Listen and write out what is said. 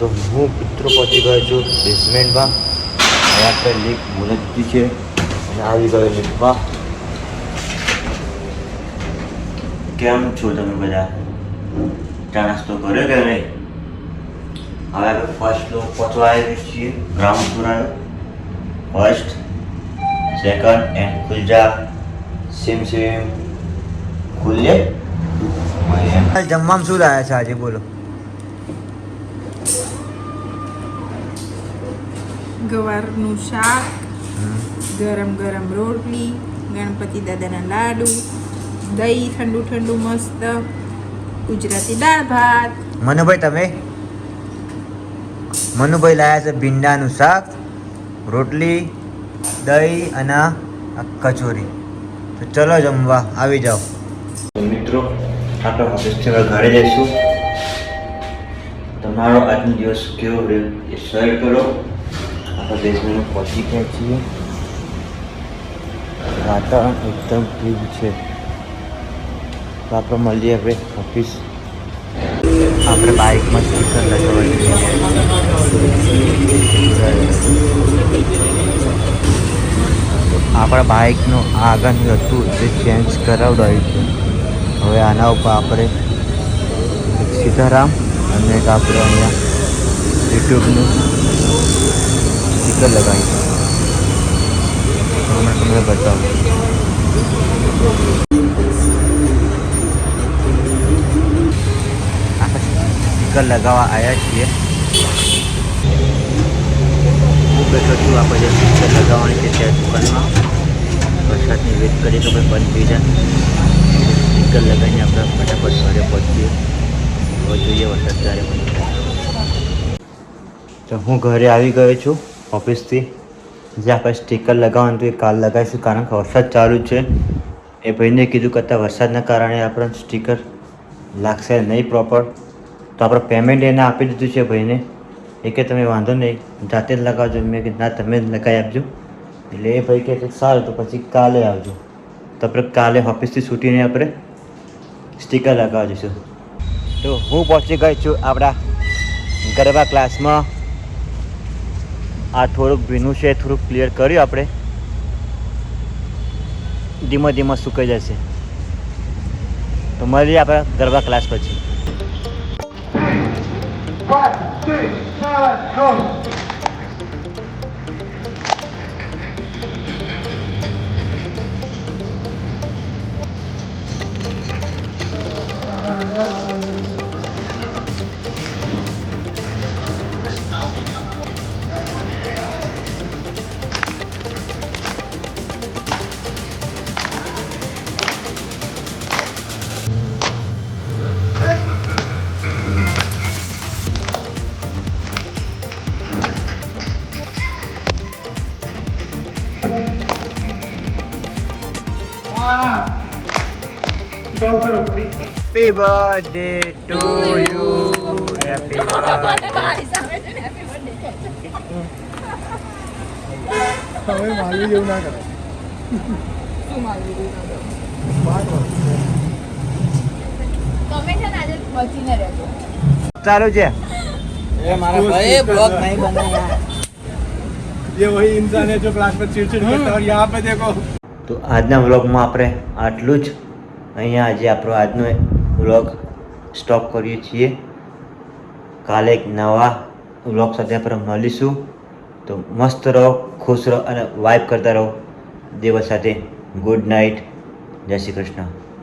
તો હું મિત્રો પહોંચી ગયો છું બેસમેન્ટમાં અને આપણે લીક મુલજતી છે. અને આવી ગયો લીકમાં કેમ છો તમે બધા? ચા નાસ્તો કર્યો કે નહીં? હવે આપણે ફર્સ્ટ ફ્લોર પહોંચવા આવ્યા છીએ ગ્રાઉન્ડ ફ્લોર આવ્યો ફર્સ્ટ સેકન્ડ એન્ડ ખુલજા સેમ સેમ ખુલ્લે જમવામાં શું લાયા છે આજે બોલો. ગવારનું શાક ગરમ ગરમ રોટલી ગણપતિ દાદાના લાડુ દહીં ઠંડુ ઠંડુ મસ્ત ગુજરાતી દાળ ભાત મનુભાઈ તમે? મનુભાઈ લાયા છે ભીંડાનું શાક રોટલી દહીં અને આ કચોરી. તો ચલો જમવા આવી જાઓ. મિત્રો આપણે ઓફિસથી ઘરે જઈશું. તમારો આજનો દિવસ કેવો રહ્યો એ શેર કરો. આપણે બેસમેન્ટ પહોંચી ગયા છીએ વાતાવરણ એકદમ ઠીક છે. તો આપણે મળીએ હવે ઓફિસ. આપણે બાઇકમાં સ્પીકર આપણા બાઇકનું આગળ હતું તે ચેન્જ કરાવડાવ્યું છે. હવે આના ઉપર આપણે સીતારામ અને આપણે અહીંયા યુટ્યુબનું સ્પીકર લગાવી. તમને બતાવું. આપણે સ્પીકર લગાવવા આવ્યા છીએ. હું બેઠો છું આપણે જે સ્પીકર લગાવવાની છે ત્યાં દુકાનમાં. વરસાદની વેટ કરીએ તો કંઈ બંધ થઈ જાય. સ્પીકર લગાવીને આપણે ફટાફટ ઘરે પહોંચીએ. હવે જોઈએ વરસાદ ક્યારે બંધ તો હું ઘરે આવી ગયો છું. ઓફિસથી જે આપણે સ્ટીકર લગાવવાનું હતું એ કાલ લગાવીશું, કારણ કે વરસાદ ચાલુ છે. એ ભાઈને કીધું કરતાં વરસાદના કારણે આપણે સ્ટીકર લાગશે નહીં પ્રોપર તો આપણે પેમેન્ટ એને આપી દીધું છે ભાઈને. એ કે તમે વાંધો નહીં, જાતે જ લગાવજો. મેં કીધું, ના, તમે જ લગાવી આપજો. એટલે એ ભાઈ કહે સારું, તો પછી કાલે આવજો. તો આપણે કાલે ઓફિસથી છૂટીને આપણે સ્ટીકર લગાવવા જઈશું. તો હું પહોંચી ગઈ છું આપણા ગરબા ક્લાસમાં આ થોડુંક ભીનું છે, થોડુંક ક્લિયર કર્યું આપણે. ધીમે ધીમે સુકાઈ જશે. તો મળીએ આપણે ગરબા ક્લાસ પછી. Happy birthday to you. Happy birthday. હવે માલવી જેવું ના કરે તમે છે ને આજે બચીને રહેજો ચાલુ છે ये हमारा भाई ब्लॉग नहीं बनेगा ये वही इंसान है जो क्लास में चिड़चिड़ करता है और यहाँ पे देखो તો આજના વ્લોગમાં આપણે આટલું જ. અહીંયા આજે આપણો આજનો વ્લોગ સ્ટોપ કરીએ છીએ. કાલે એક નવા વ્લોગ સાથે આપણે મળીશું. તો મસ્ત રહો, ખુશ રહો અને વાઇબ કરતા રહો. દેવ સાથે ગુડ નાઇટ જય શ્રી કૃષ્ણ.